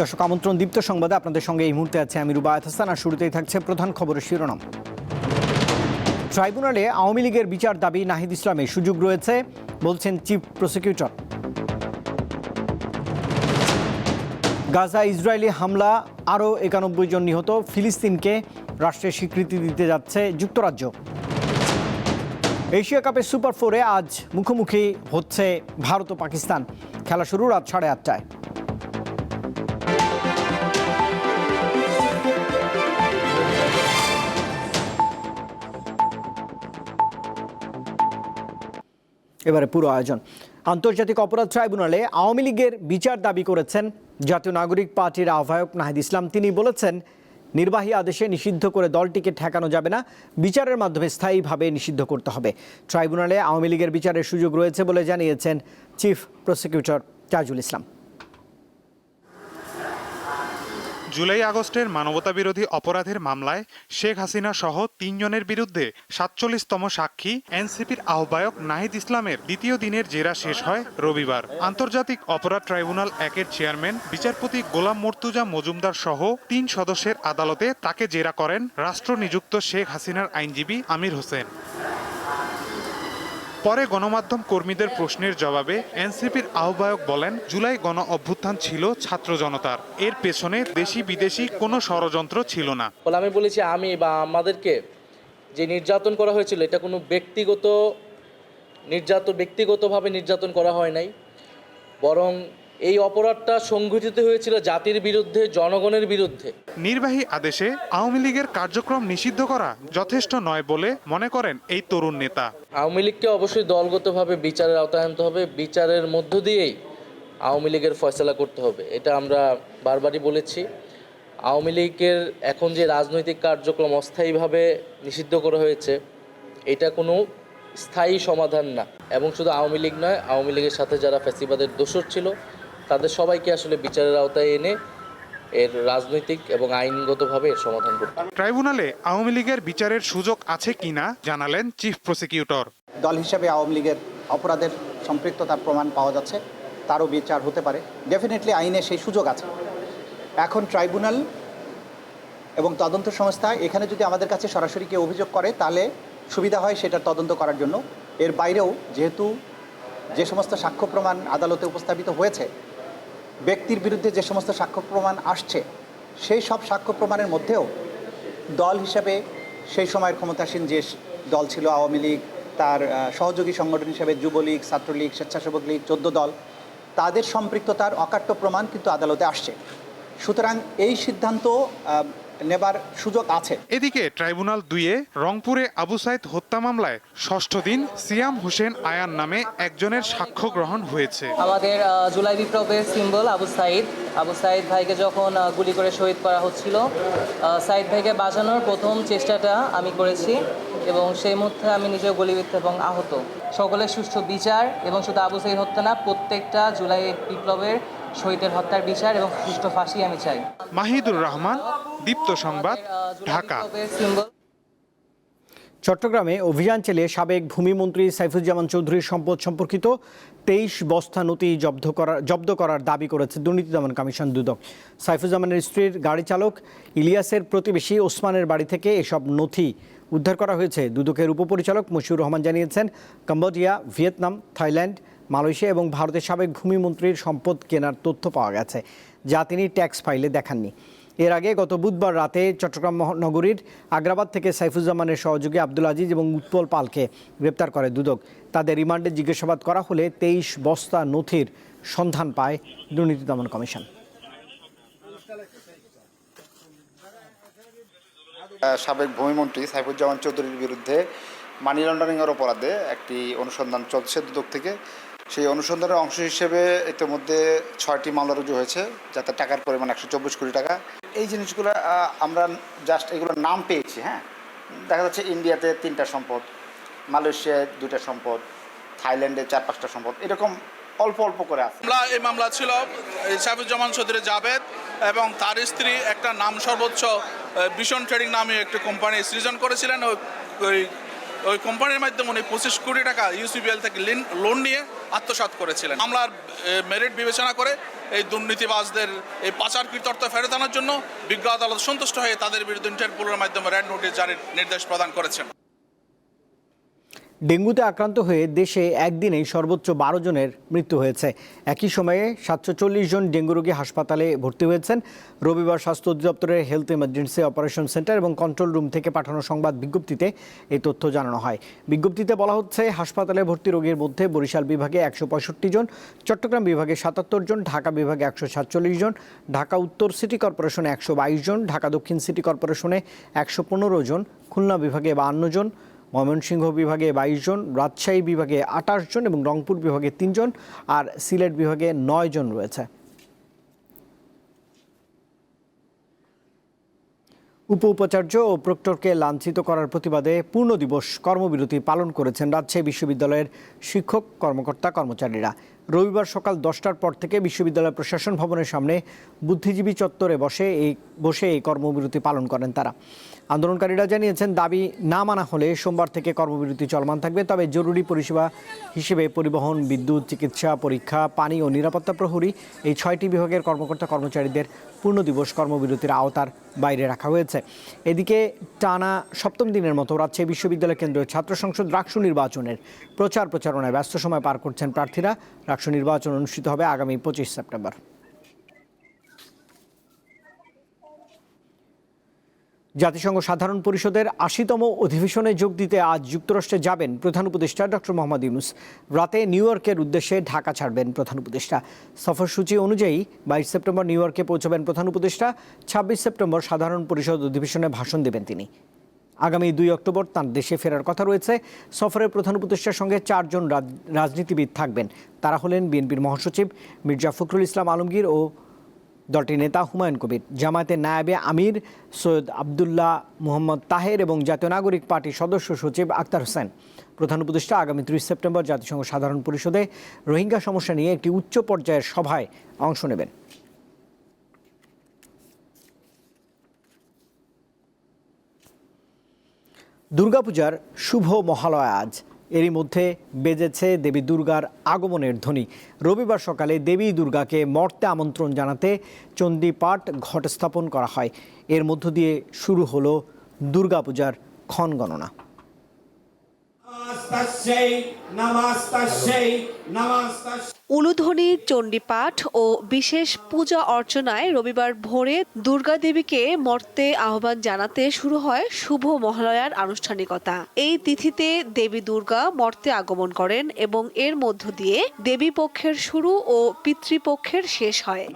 দর্শক, আমন্ত্রণ দীপ্ত সংবাদে আপনাদের সঙ্গে এই মুহূর্তে আছে আমি রুবায়ত হাসান আর শুরুতেই থাকছে প্রধান খবরের শিরোনাম। ট্রাইব্যুনালে আওয়ামী লীগের বিচার দাবি নাহিদ ইসলামের সুযোগ রয়েছে, বলছেন চিফ প্রসিকিউটর। গাজা ইসরায়েলি হামলা, আরও একানব্বই জন নিহত, ফিলিস্তিনকে রাষ্ট্রের স্বীকৃতি দিতে যাচ্ছে যুক্তরাজ্য। এশিয়া কাপের সুপার ফোরে আজ মুখোমুখি হচ্ছে ভারত ও পাকিস্তান। খেলা শুরু রাত সাড়ে আটটায়। এবারে পুরো আয়োজন। আন্তর্জাতিক অপরাধ ট্রাইব্যুনালে আওয়ামী লীগের বিচার দাবি করেছেন জাতীয় নাগরিক পার্টির আহ্বায়ক নাহিদ ইসলাম। তিনি বলেছেন, নির্বাহী আদেশে নিষিদ্ধ করে দলটিকে ঠেকানো যাবে না, বিচারের মাধ্যমে স্থায়ীভাবে নিষিদ্ধ করতে হবে। ট্রাইব্যুনালে আওয়ামী লীগের বিচারের সুযোগ রয়েছে বলে জানিয়েছেন chief prosecutor Tajul Islam. July আগস্টের মানবতাবিরোধী অপরাধের মামলায় শেখ হাসিনা সহ তিনজনের বিরুদ্ধে সাতচল্লিশতম সাক্ষী এনসিপির আহ্বায়ক নাহিদ ইসলামের দ্বিতীয় দিনের জেরা শেষ হয় রবিবার। আন্তর্জাতিক অপরাধ ট্রাইব্যুনাল একের চেয়ারম্যান, বিচারপতি গোলাম মর্তুজা মজুমদার সহ তিন সদস্যের আদালতে তাকে জেরা করেন রাষ্ট্র নিযুক্ত শেখ হাসিনার আইনজীবী আমির হোসেন। পরে গণমাধ্যম কর্মীদের প্রশ্নের জবাবে এনসিপির আহ্বায়ক বলেন, জুলাই গণ অভ্যুত্থান ছিল ছাত্র জনতার। এর পেছনে দেশি বিদেশি কোনো ষড়যন্ত্র ছিল না। বলে আমি বলেছি, আমি বা আমাদেরকে যে নির্যাতন করা হয়েছিল, এটা কোনো ব্যক্তিগত নির্যাতন ব্যক্তিগতভাবে নির্যাতন করা হয় নাই। বরং এই অপরাধটা সংঘটিত হয়েছিল জাতির বিরুদ্ধে জনগণের বিরুদ্ধে। নির্বাহী আদেশে আওয়ামী লীগের কার্যক্রম নিষিদ্ধ করা যথেষ্ট নয় বলে মনে করেন এই তরুণ নেতা। আওয়ামী লীগকে অবশ্যই দলগতভাবে বিচারের আওতায় আনতে হবে। বিচারের মধ্য দিয়েই আওয়ামী লীগের ফয়সলা করতে হবে। এটা আমরা বারবারই বলেছি। আওয়ামী লীগের এখন যে রাজনৈতিক কার্যক্রম অস্থায়ীভাবে নিষিদ্ধ করা হয়েছে এটা কোনো স্থায়ী সমাধান না। এবং শুধু আওয়ামী লীগ নয় আওয়ামী লীগের সাথে যারা ফ্যাসিবাদের দোষর ছিল তাদের সবাইকে আসলে বিচারের আওতায় এনে এর রাজনৈতিক এবং আইনগতভাবে এর সমাধান করতে হবে। ট্রাইব্যুনালে আওয়ামী লীগের বিচারের সুযোগ আছে কিনা জানালেন চিফ প্রসিকিউটর। দল হিসেবে আওয়ামী লীগের অপরাধের সম্পৃক্ততার প্রমাণ পাওয়া যাচ্ছে তারও বিচার হতে পারে। ডেফিনেটলি আইনে সেই সুযোগ আছে। এখন ট্রাইব্যুনাল এবং তদন্ত সংস্থা এখানে যদি আমাদের কাছে সরাসরি কেউ অভিযোগ করে তাহলে সুবিধা হয় সেটা তদন্ত করার জন্য। এর বাইরেও যেহেতু যে সমস্ত সাক্ষ্য প্রমাণ আদালতে উপস্থাপিত হয়েছে ব্যক্তির বিরুদ্ধে যে সমস্ত সাক্ষ্য প্রমাণ আসছে, সেই সব সাক্ষ্য প্রমাণের মধ্যেও দল হিসাবে সেই সময়ের ক্ষমতাসীন যে দল ছিল, আওয়ামী লীগ, তার সহযোগী সংগঠন হিসেবে যুবলীগ, ছাত্রলীগ, স্বেচ্ছাসেবক লীগ, চোদ্দ দল, তাদের সম্পৃক্ততার অকাট্য প্রমাণ কিন্তু আদালতে আসছে। সুতরাং এই সিদ্ধান্ত নেবার সুযোগ আছে। এদিকে ট্রাইব্যুনাল দুইয়ে রংপুরে আবু সাইদ হত্যা মামলায় ষষ্ঠ দিন সিয়াম হোসেন আয়ান নামে একজনের সাক্ষ্য গ্রহণ হয়েছে। আমাদের জুলাই বিপ্লবের সিম্বল আবু সাইদ। আবু সাইদ ভাইকে যখন গুলি করে শহীদ করা হচ্ছিল সাইদ ভাইকে বাঁচানোর প্রথম চেষ্টাটা আমি করেছি এবং সেই মুহূর্তে আমি নিজেও গুলিবিদ্ধ এবং আহত। সকলের সুষ্ঠু বিচার এবং শুধু আবু সাইদ হত্যা না প্রত্যেকটা জুলাই বিপ্লবের শহীদের হত্যার বিচার এবং সুষ্ঠু ফাঁসি আমি চাই। মাহিদুর রহমান দীপ্ত সংবাদ ঢাকা। চট্টগ্রামে অভিযান চালিয়ে সাবেক ভূমিমন্ত্রী সাইফুজ্জামান চৌধুরীর সম্পদ সম্পর্কিত তেইশ বস্তা নথি জব্দ করার জব্দ করার দাবি করেছে দুর্নীতি দমন কমিশন দুদক। সাইফুজ্জামানের স্ত্রীর গাড়ি চালক ইলিয়াসের প্রতিবেশী ওসমানের বাড়ি থেকে এসব নথি উদ্ধার করা হয়েছে। দুদকের উপপরিচালক মশিউর রহমান জানিয়েছেন কম্বোডিয়া ভিয়েতনাম থাইল্যান্ড মালয়েশিয়া এবং ভারতের সাবেক ভূমিমন্ত্রীর সম্পদ কেনার তথ্য পাওয়া গেছে, যা তিনি ট্যাক্স ফাইলে দেখাননি। এর আগে গত বুধবার রাতে চট্টগ্রাম মহানগরীর আগ্রাবাদ থেকে সাইফুজ্জামানের সহযোগী আব্দুল আজিজ এবং উৎপল পালকে গ্রেপ্তার করে দুদক। তাদের রিমান্ডে জিজ্ঞাসাবাদ করা হলে তেইশ বস্তা নথির সন্ধান পায় দুর্নীতি দমন কমিশন। সাবেক ভূমিমন্ত্রী সাইফুজ্জামান চৌধুরীর বিরুদ্ধে মানি লন্ডারিংয়ের অপরাধে একটি অনুসন্ধান চলছে দুদক থেকে। সেই অনুসন্ধানের অংশ হিসেবে ইতিমধ্যে ছয়টি মামলা রুজু হয়েছে, যাতে টাকার পরিমাণ একশো চব্বিশ কোটি টাকা। এই জিনিসগুলো আমরা জাস্ট এগুলোর নাম পেয়েছি হ্যাঁ? দেখা যাচ্ছে ইন্ডিয়াতে তিনটা সম্পদ, মালয়েশিয়ায় দুইটা সম্পদ, থাইল্যান্ডে চার পাঁচটা সম্পদ, এরকম অল্প অল্প করে আছে। এই মামলা ছিল সাইফুজ্জামান চৌধুরী জাভেদ এবং তার স্ত্রী একটা নাম সর্বোচ্চ ভিশন ট্রেডিং নামে একটি কোম্পানি সৃজন করেছিলেন ওই ওই কোম্পানির মাধ্যমে উনি পঁচিশ কোটি টাকা ইউসিবিএল থেকে লোন নিয়ে আত্মসাত করেছিলেন। মামলার মেরিট বিবেচনা করে এই দুর্নীতিবাজদের এই পাচারকৃত অর্থ ফেরত আনার জন্য বিজ্ঞ আদালত সন্তুষ্ট হয়ে তাদের বিরুদ্ধে ইন্টারপোলের মাধ্যমে রেড নোটিশ জারির নির্দেশ প্রদান করেছেন। ডেঙ্গুতে আক্রান্ত হয়ে দেশে একদিনেই সর্বোচ্চ বারো জনের মৃত্যু হয়েছে। একই সময়ে সাতশো চল্লিশ জন ডেঙ্গু রোগী হাসপাতালে ভর্তি হয়েছেন। রবিবার স্বাস্থ্য অধিদপ্তরের হেলথ ইমার্জেন্সি অপারেশন সেন্টার এবং কন্ট্রোল রুম থেকে পাঠানো সংবাদ বিজ্ঞপ্তিতে এই তথ্য জানানো হয়। বিজ্ঞপ্তিতে বলা হচ্ছে, হাসপাতালে ভর্তি রোগীর মধ্যে বরিশাল বিভাগে একশো পঁয়ষট্টি জন, চট্টগ্রাম বিভাগে সাতাত্তর জন, ঢাকা বিভাগে একশো সাতচল্লিশ জন, ঢাকা উত্তর সিটি কর্পোরেশনে একশো বাইশ জন, ঢাকা দক্ষিণ সিটি কর্পোরেশনে একশো পনেরো জন, খুলনা বিভাগে বাহান্ন জন ময়মনসিংহ বিভাগে বাইশ জন, রাজশাহী বিভাগে আঠাশ জন এবং রংপুর বিভাগে তিনজন আর সিলেট বিভাগে নয় জন রয়েছে। উপ উপাচার্য ও প্রক্টরকে লাঞ্ছিত করার প্রতিবাদে পূর্ণ দিবস কর্মবিরতি পালন করেছেন রাজশাহী বিশ্ববিদ্যালয়ের শিক্ষক, কর্মকর্তা, কর্মচারীরা। রবিবার সকাল দশটার পর থেকে বিশ্ববিদ্যালয় প্রশাসন ভবনের সামনে বুদ্ধিজীবী চত্বরে বসে এই বসে এই কর্মবিরতি পালন করেন তারা। আন্দোলনকারীরা জানিয়েছেন, দাবি না মানা হলে সোমবার থেকে কর্মবিরতি চলমান থাকবে, তবে জরুরি পরিষেবা হিসেবে পরিবহন, বিদ্যুৎ, চিকিৎসা, পরীক্ষা, পানি ও নিরাপত্তা প্রহরী এই ছয়টি বিভাগের কর্মকর্তা কর্মচারীদের পূর্ণ দিবস কর্মবিরতির আওতার বাইরে রাখা হয়েছে। এদিকে টানা সপ্তম দিনের মতো রাজশাহী বিশ্ববিদ্যালয় কেন্দ্রীয় ছাত্র সংসদ রাকসু নির্বাচনের প্রচার প্রচারণায় ব্যস্ত সময় পার করছেন প্রার্থীরা। রাকসু নির্বাচন অনুষ্ঠিত হবে আগামী পঁচিশ সেপ্টেম্বর। জাতিসংঘ সাধারণ পরিষদের আশিতম অধিবেশনে যোগ দিতে আজ যুক্তরাষ্ট্রে যাবেন প্রধান উপদেষ্টা ডক্টর মোহাম্মদ ইউনুস। রাতে নিউ ইয়র্কের উদ্দেশ্যে ঢাকা ছাড়বেন প্রধান উপদেষ্টা। সফরসূচি অনুযায়ী বাইশ সেপ্টেম্বর নিউ ইয়র্কে পৌঁছবেন প্রধান উপদেষ্টা। ছাব্বিশ সেপ্টেম্বর সাধারণ পরিষদ অধিবেশনে ভাষণ দেবেন তিনি। আগামী দুই অক্টোবর তাঁর দেশে ফেরার কথা রয়েছে। সফরের প্রধান উপদেষ্টার সঙ্গে চারজন রাজ- রাজনীতিবিদ থাকবেন। তারা হলেন বিএনপির মহাসচিব মির্জা ফখরুল ইসলাম আলমগীর ও দলটির নেতা হুমায়ুন কবির। জামায়াতের নায়াবে আমির সৈয়দ আবদুল্লাহ মোহাম্মদ তাহের এবং জাতীয় নাগরিক পার্টির সদস্য সচিব আক্তার হোসেন। প্রধান উপদেষ্টা আগামী ত্রিশ সেপ্টেম্বর জাতিসংঘ সাধারণ পরিষদে রোহিঙ্গা সমস্যা নিয়ে একটি উচ্চ পর্যায়ের সভায় অংশ নেবেন। দুর্গাপূজার শুভ মহালয়া আজ। এরই মধ্যে বেজেছে দেবী দুর্গার আগমনের ধ্বনি। রবিবার সকালে দেবী দুর্গাকে মর্তে আমন্ত্রণ জানাতে চণ্ডীপাঠ ঘট স্থাপন করা হয়। এর মধ্য দিয়ে শুরু হলো দুর্গাপূজার ক্ষণ গণনা উলুধ্বনি, চণ্ডীপাঠ ও বিশেষ পূজা অর্চনায় রবিবার ভোরে দুর্গা দেবীকে মর্তে আহ্বান জানাতে শুরু হয় শুভ মহালয়ার আনুষ্ঠানিকতা। এই তিথিতে দেবী দুর্গা মর্তে আগমন করেন এবং এর মধ্য দিয়ে দেবী পক্ষের শুরু ও পিতৃপক্ষের শেষ হয়।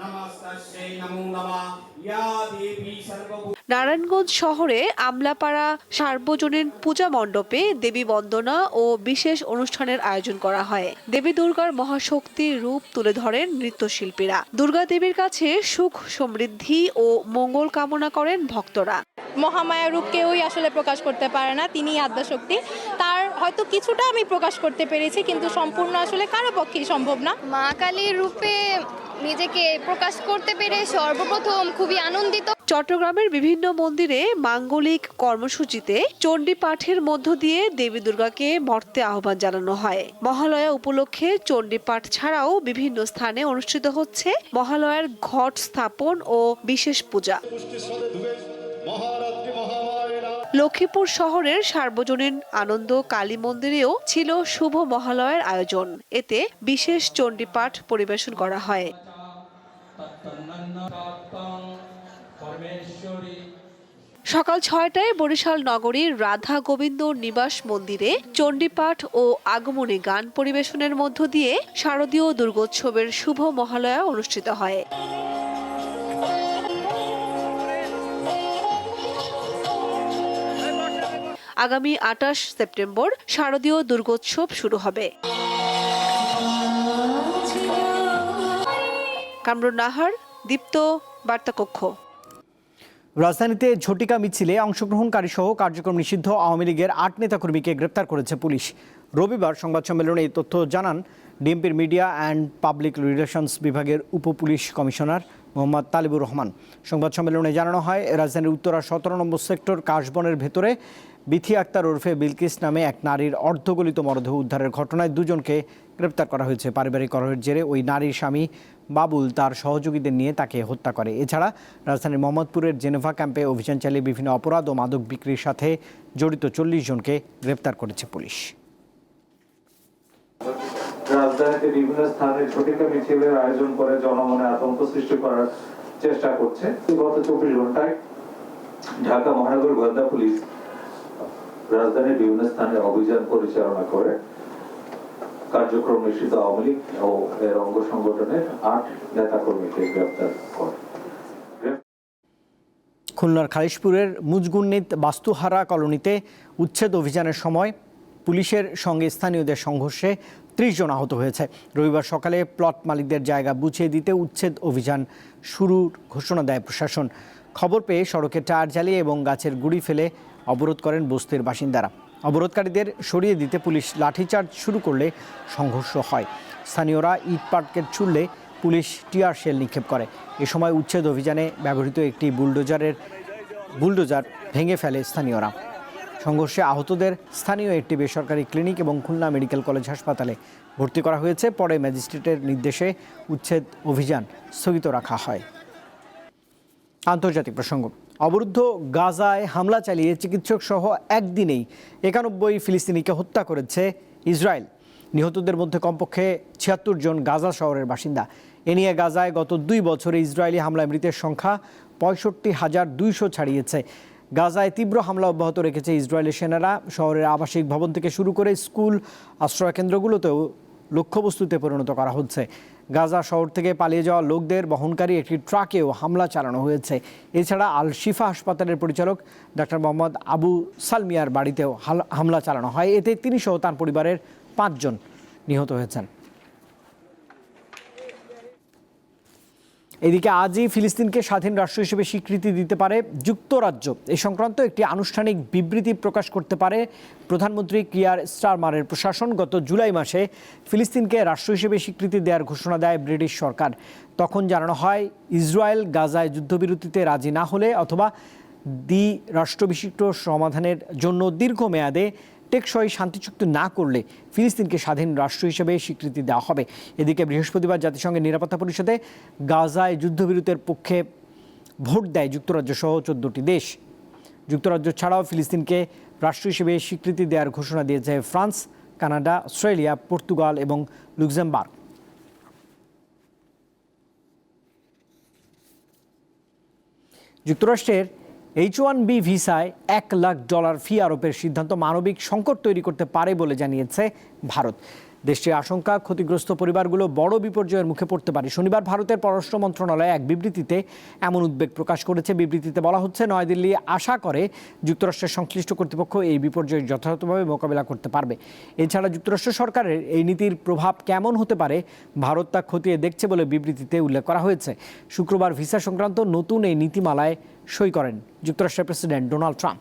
নারায়ণগঞ্জ শহরে আমলাপাড়া সার্বজনীন পূজা মণ্ডপে দেবী বন্দনা ও বিশেষ অনুষ্ঠানের আয়োজন করা হয়। দেবী দুর্গার মহাশক্তির রূপ তুলে ধরেন নৃত্যশিল্পীরা। দুর্গা দেবীর কাছে সুখ সমৃদ্ধি ও মঙ্গল কামনা করেন ভক্তরা। মহামায়া রূপ কেউই আসলে প্রকাশ করতে পারে না তিনি আদ্যাশক্তি। তার হয়তো কিছুটা আমি প্রকাশ করতে পেরেছি কিন্তু সম্পূর্ণ আসলে কারও পক্ষেই সম্ভব না। মা কালীর রূপে নিজেকে প্রকাশ করতে পেরে সর্বপ্রথম খুবই আনন্দিত। চট্টগ্রামের বিভিন্ন মন্দিরে মাঙ্গলিক কর্মসূচিতে চণ্ডী পাঠের মধ্য দিয়ে দেবী দুর্গাকে মর্তে আহ্বান জানানো হয়। মহালয়া উপলক্ষে চণ্ডী পাঠ ছাড়াও বিভিন্ন স্থানে অনুষ্ঠিত হচ্ছে মহালয়ার ঘট স্থাপন ও বিশেষ পূজা। লক্ষ্মীপুর শহরের সার্বজনীন আনন্দ কালী মন্দিরেও ছিল শুভ মহালয়ার আয়োজন। এতে বিশেষ চণ্ডীপাঠ পরিবেশন করা হয়। সকাল ছয়টায় বরিশাল নগরীর রাধা গোবিন্দ নিবাস মন্দিরে চণ্ডীপাঠ ও আগমনী গান পরিবেশনের মধ্য দিয়ে শারদীয় দুর্গোৎসবের শুভ মহালয়া অনুষ্ঠিত হয়। আগামী আটাশ সেপ্টেম্বর শারদীয় দুর্গোৎসব শুরু হবে। কামরুন নাহার, দীপ্ত বার্তা কক্ষ রাজধানীতে ঝটিকা মিছিলে অংশগ্রহণকারী সহ কার্যক্রম নিষিদ্ধ। আওয়ামী লীগের আট নেতাকর্মীকে গ্রেপ্তার করেছে পুলিশ। রবিবার সংবাদ সম্মেলনে এই তথ্য জানান ডিএমপির মিডিয়া অ্যান্ড পাবলিক রিলেশনস বিভাগের উপ পুলিশ কমিশনার মোহাম্মদ তালিবুর রহমান। সংবাদ সম্মেলনে জানানো হয়, রাজধানীর উত্তরা সতেরো নম্বর সেক্টর কাশবনের ভেতরে বিথি আক্তার ওরফে বিলকিস নামে এক নারীর অর্ধগলিত মরদেহ উদ্ধারের ঘটনায় দুজনকে গ্রেপ্তার করা হয়েছে। পারিবারিক কলহের জেরে ওই নারীর স্বামী বাবুল তার সহযোগীদের নিয়ে তাকে হত্যা করে। এছাড়া রাজধানীর মোহাম্মদপুরের জেনেভা ক্যাম্পে অভিযান চালিয়ে বিভিন্ন অপরাধ ও মাদক বিক্রির সাথে জড়িত চল্লিশ জনকে গ্রেপ্তার করেছে পুলিশ। রাজধানীতে বিভিন্ন স্থানে ঝটিকা মিছিলের আয়োজন করে জনমনে আতঙ্ক সৃষ্টি করার চেষ্টা করছে। গত চব্বিশ ঘন্টায় ঢাকা মহানগর গোয়েন্দা পুলিশ রাজধানীর বিভিন্ন স্থানে অভিযান পরিচালনা করে। কার্যক্রম নিশ্চিত আওয়ামী লীগ ও এর অঙ্গ সংগঠনের আট নেতাকর্মীকে গ্রেপ্তার করে। খুলনার খালিশপুরের মুজগুন্নিত বাস্তুহারা কলোনিতে উচ্ছেদ অভিযানের সময় পুলিশের সঙ্গে স্থানীয়দের সংঘর্ষে ত্রিশ জন আহত হয়েছে। রবিবার সকালে প্লট মালিকদের জায়গা বুঝিয়ে দিতে উচ্ছেদ অভিযান শুরুর ঘোষণা দেয় প্রশাসন। খবর পেয়ে সড়কে টায়ার জ্বালিয়ে এবং গাছের গুড়ি ফেলে অবরোধ করেন বস্তির বাসিন্দারা। অবরোধকারীদের সরিয়ে দিতে পুলিশ লাঠিচার্জ শুরু করলে সংঘর্ষ হয়। স্থানীয়রা ইট পাটকেট ছুড়লে পুলিশ টিয়ার শেল নিক্ষেপ করে। এ সময় উচ্ছেদ অভিযানে ব্যবহৃত একটি বুলডোজারের বুলডোজার ভেঙে ফেলে স্থানীয়রা। সংঘর্ষে আহতদের স্থানীয় একটি বেসরকারি ক্লিনিক এবং খুলনা মেডিকেল কলেজ হাসপাতালে ভর্তি করা হয়েছে। পরে ম্যাজিস্ট্রেটের নির্দেশে উচ্ছেদ অভিযান স্থগিত রাখা হয়। আন্তর্জাতিক প্রসঙ্গ। অবরুদ্ধ গাজায় হামলা চালিয়ে চিকিৎসক সহ একদিনেই একানব্বই ফিলিস্তিনিকে হত্যা করেছে ইসরায়েল। নিহতদের মধ্যে কমপক্ষে ছিয়াত্তর জন গাজা শহরের বাসিন্দা। এ নিয়ে গাজায় গত দুই বছরে ইসরায়েলি হামলায় মৃতের সংখ্যা পঁয়ষট্টি হাজার দুইশো ছাড়িয়েছে। গাজায় তীব্র হামলা অব্যাহত রেখেছে ইসরায়েলের সেনারা। শহরের আবাসিক ভবন থেকে শুরু করে স্কুল, আশ্রয়কেন্দ্রগুলোতেও লক্ষ্যবস্তুতে পরিণত করা হচ্ছে। গাজা শহর থেকে পালিয়ে যাওয়া লোকদের বহনকারী একটি ট্রাকেও হামলা চালানো হয়েছে। এছাড়া আল শিফা হাসপাতালের পরিচালক ডাক্তার মোহাম্মদ আবু সালমিয়ার বাড়িতেও হামলা চালানো হয়। এতে তিনি সহ তার পরিবারের পাঁচজন নিহত হয়েছেন। এদিকে আজই ফিলিস্তিনকে স্বাধীন রাষ্ট্র হিসেবে স্বীকৃতি দিতে পারে যুক্তরাজ্য। এ সংক্রান্ত একটি আনুষ্ঠানিক বিবৃতি প্রকাশ করতে পারে প্রধানমন্ত্রী কিয়ার স্টারমারের প্রশাসন। গত জুলাই মাসে ফিলিস্তিনকে রাষ্ট্র হিসেবে স্বীকৃতি দেওয়ার ঘোষণা দেয় ব্রিটিশ সরকার। তখন জানানো হয়, ইসরায়েল গাজায় যুদ্ধবিরতিতে রাজি না হলে অথবা দ্বি রাষ্ট্রবিশিষ্ট সমাধানের জন্য দীর্ঘমেয়াদে টেকসই শান্তি চুক্তি না করলে ফিলিস্তিনকে স্বাধীন রাষ্ট্র হিসেবে স্বীকৃতি দেওয়া হবে। এদিকে বৃহস্পতিবার জাতিসংঘের নিরাপত্তা পরিষদে গাজায় যুদ্ধবিরতির পক্ষে ভোট দেয় যুক্তরাজ্য সহ চোদ্দটি দেশ। যুক্তরাজ্য ছাড়াও ফিলিস্তিনকে রাষ্ট্র হিসেবে স্বীকৃতি দেওয়ার ঘোষণা দিয়েছে ফ্রান্স, কানাডা, অস্ট্রেলিয়া, পর্তুগাল এবং লুক্সেমবার্গ। যুক্তরাষ্ট্রের এইচ ওয়ান বি ভিসায় এক লাখ ডলার ফি আরোপের সিদ্ধান্ত মানবিক সংকট তৈরি করতে পারে বলে জানিয়েছে ভারত। দেশটির আশঙ্কা, ক্ষতিগ্রস্ত পরিবারগুলো বড় বিপর্যয়ের মুখে পড়তে পারে। শনিবার ভারতের পররাষ্ট্র মন্ত্রণালয় এক বিবৃতিতে এমন উদ্বেগ প্রকাশ করেছে। বিবৃতিতে বলা হচ্ছে, নয়াদিল্লি আশা করে যুক্তরাষ্ট্রের সংশ্লিষ্ট কর্তৃপক্ষ এই বিপর্যয় যথাযথভাবে মোকাবিলা করতে পারবে। এছাড়া যুক্তরাষ্ট্র সরকারের এই নীতির প্রভাব কেমন হতে পারে, ভারত তা খতিয়ে দেখছে বলে বিবৃতিতে উল্লেখ করা হয়েছে। শুক্রবার ভিসা সংক্রান্ত নতুন এই নীতিমালায় সই করেন যুক্তরাষ্ট্রের প্রেসিডেন্ট ডোনাল্ড ট্রাম্প।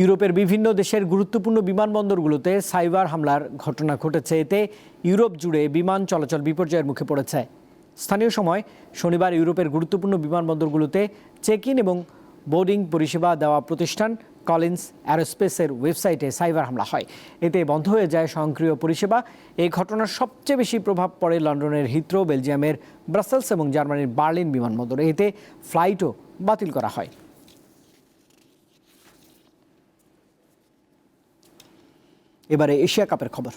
ইউরোপের বিভিন্ন দেশের গুরুত্বপূর্ণ বিমানবন্দরগুলোতে সাইবার হামলার ঘটনা ঘটেছে। এতে ইউরোপ জুড়ে বিমান চলাচল বিপর্যয়ের মুখে পড়েছে। স্থানীয় সময় শনিবার ইউরোপের গুরুত্বপূর্ণ বিমানবন্দরগুলোতে চেক ইন এবং বোর্ডিং পরিষেবা দেওয়া প্রতিষ্ঠান কলিন্স অ্যারোস্পেসের ওয়েবসাইটে সাইবার হামলা হয়। এতে বন্ধ হয়ে যায় স্বয়ংক্রিয় পরিষেবা। এই ঘটনার সবচেয়ে বেশি প্রভাব পড়ে লন্ডনের হিথ্রো, বেলজিয়ামের ব্রাসেলস এবং জার্মানির বার্লিন বিমানবন্দরে। এতে ফ্লাইটও বাতিল করা হয়। এবারে এশিয়া কাপের খবর।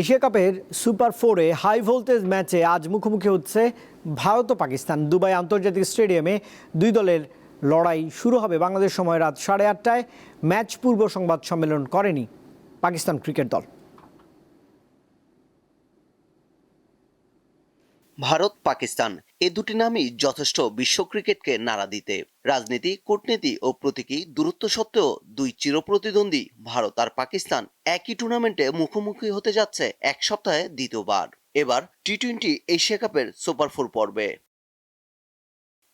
এশিয়া কাপের সুপার ফোরে হাই ভোল্টেজ ম্যাচে আজ মুখোমুখি হচ্ছে ভারত ও পাকিস্তান। দুবাই আন্তর্জাতিক স্টেডিয়ামে দুই দলের লড়াই শুরু হবে। বাংলাদেশ সময় রাত সাড়ে আটটায় ম্যাচ পূর্ব সংবাদ সম্মেলন করেনি পাকিস্তান ক্রিকেট দল। ভারত, পাকিস্তান, এ দুটি নামই যথেষ্ট বিশ্ব ক্রিকেটকে নাড়া দিতে। রাজনীতি, কূটনীতি ও প্রতীকী দূরত্ব সত্ত্বেও দুই চিরপ্রতিদ্বন্দ্বী ভারত আর পাকিস্তান একই টুর্নামেন্টে মুখোমুখি হতে যাচ্ছে এক সপ্তাহে দ্বিতীয়বার। এবার টি টোয়েন্টি এশিয়া কাপের সুপার ফোর পর্বে।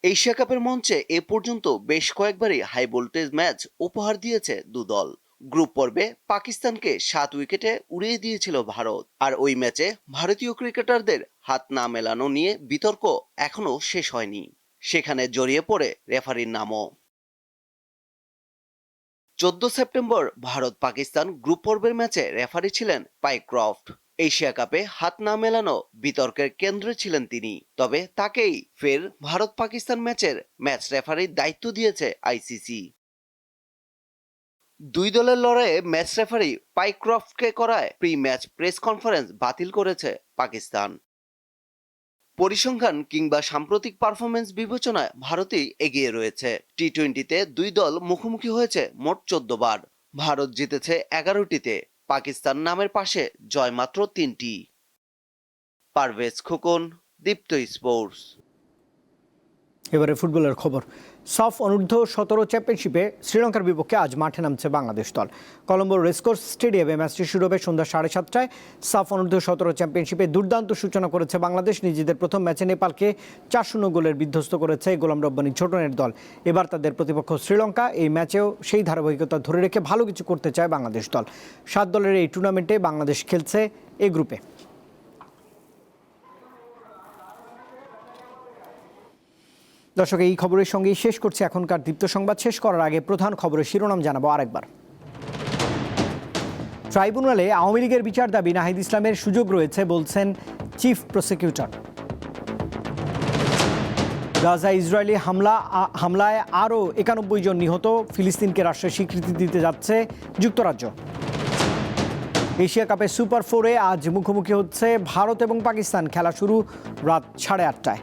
এশিয়া কাপের মঞ্চে এ পর্যন্ত বেশ কয়েকবারই হাই ভোল্টেজ ম্যাচ উপহার দিয়েছে দু দল গ্রুপ পর্বে পাকিস্তানকে সাত উইকেটে উড়িয়ে দিয়েছিল ভারত। আর ওই ম্যাচে ভারতীয় ক্রিকেটারদের হাত না মেলানো নিয়ে বিতর্ক এখনও শেষ হয়নি। সেখানে জড়িয়ে পড়ে রেফারির নামও। চোদ্দ সেপ্টেম্বর ভারত পাকিস্তান গ্রুপ পর্বের ম্যাচে রেফারি ছিলেন পাইক্রফট। এশিয়া কাপে হাত না মেলানো বিতর্কের কেন্দ্রে ছিলেন তিনি। তবে তাকেই ফের ভারত পাকিস্তান ম্যাচের ম্যাচ রেফারির দায়িত্ব দিয়েছে আইসিসি। দুই দলের লড়াইয়ে ম্যাচ রেফারি পাইক্রফটকে করায় প্রি ম্যাচ প্রেস কনফারেন্স বাতিল করেছে পাকিস্তান। পরিসংখ্যান কিংবা সাম্প্রতিক পারফরমেন্স বিবেচনায় ভারতই এগিয়ে রয়েছে। টি টোয়েন্টিতে দুই দল মুখোমুখি হয়েছে মোট চোদ্দ বার। ভারত জিতেছে এগারোটিতে, পাকিস্তান নামের পাশে জয় মাত্র তিনটি। পারভেজ খোকন, দীপ্ত স্পোর্টস। এবারে ফুটবলের খবর। সাফ অনূর্ধ্ব সতেরো চ্যাম্পিয়নশিপে শ্রীলঙ্কার বিপক্ষে আজ মাঠে নামছে বাংলাদেশ দল। কলম্বোর রেসকোর্স স্টেডিয়ামে ম্যাচটি শুরু হবে সন্ধ্যা সাড়ে সাতটায়। সাফ অনূর্ধ্ব সতেরো চ্যাম্পিয়নশিপে দুর্দান্ত সূচনা করেছে বাংলাদেশ। নিজেদের প্রথম ম্যাচে নেপালকে চার শূন্য গোলের বিধ্বস্ত করেছে গোলাম রব্বানি ছোটনের দল। এবার তাদের প্রতিপক্ষ শ্রীলঙ্কা এই ম্যাচেও সেই ধারাবাহিকতা ধরে রেখে ভালো কিছু করতে চায় বাংলাদেশ দল। সাত দলের এই টুর্নামেন্টে বাংলাদেশ খেলছে এই গ্রুপে। দর্শক, এই খবরের সঙ্গেই শেষ করছি এখনকার দীপ্ত সংবাদ। শেষ করার আগে প্রধান খবরের শিরোনাম জানাব আরেকবার। ট্রাইব্যুনালে আওয়ামী লীগের বিচার দাবি, নাহিদ ইসলামের সুযোগ রয়েছে বলছেন চিফ প্রসিকিউটর। গাজা, ইসরায়েলি হামলা হামলায় আরও একানব্বই জন নিহত, ফিলিস্তিনকে রাষ্ট্রের স্বীকৃতি দিতে যাচ্ছে যুক্তরাজ্য। এশিয়া কাপে সুপার ফোরে আজ মুখোমুখি হচ্ছে ভারত এবং পাকিস্তান, খেলা শুরু রাত সাড়ে আটটায়।